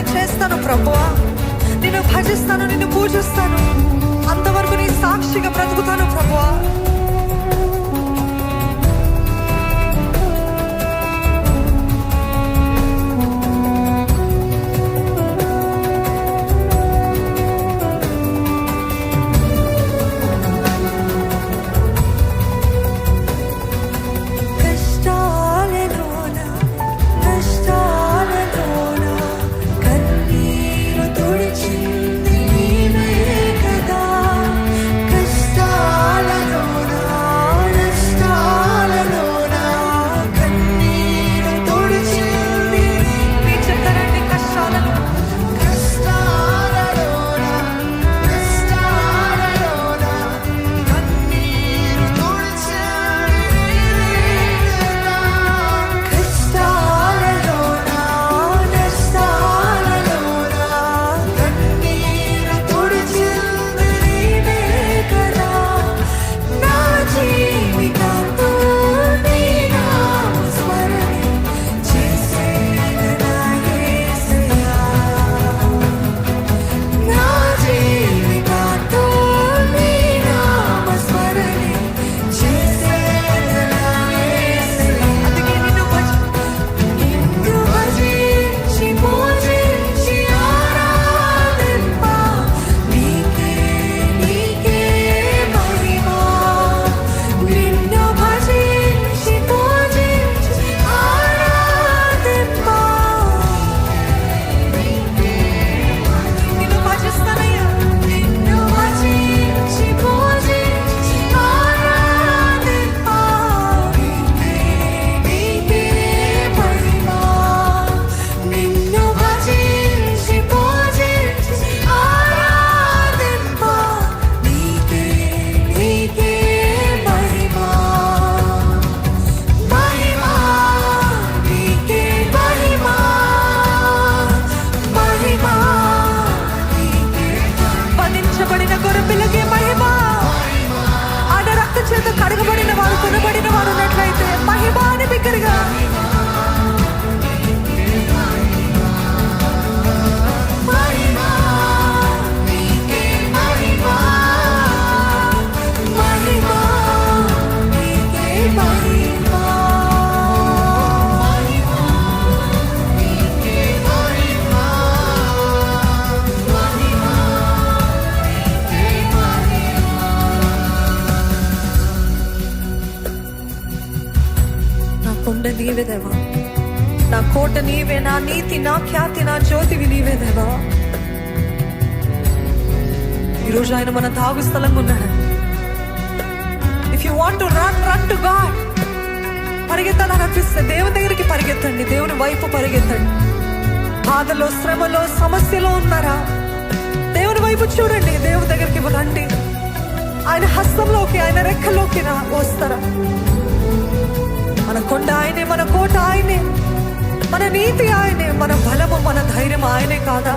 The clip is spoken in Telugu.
నేను చేస్తాను ప్రభువా. నిన్ను భజిస్తాను నిన్ను పూజిస్తాను. అంతవరకు నీ సాక్షిగా బ్రతుకుతాను ప్రభువా. నా కోట నీవే నా నీతి నా ఖ్యాతి నా జ్యోతివి నీవే దేవా. ఈరోజు ఆయన మన తాగు స్థలంగా ఉన్నాడు. If you want run run to God పరిగెత్తాలని అనిపిస్తే దేవుని దగ్గరికి పరిగెత్తండి. దేవుని వైపు పరిగెత్తండి. బాధలో శ్రమలో సమస్యలో ఉన్నారా? దేవుని వైపు చూడండి. దేవుని దగ్గరికి రండి. ఆయన హస్తంలోకి ఆయన రెక్కలోకి వస్తారా? మన కొండ ఆయనే మన కోట ఆయనే. మన నీతి ఆయనే మన బలము మన ధైర్యం ఆయనే కాదా?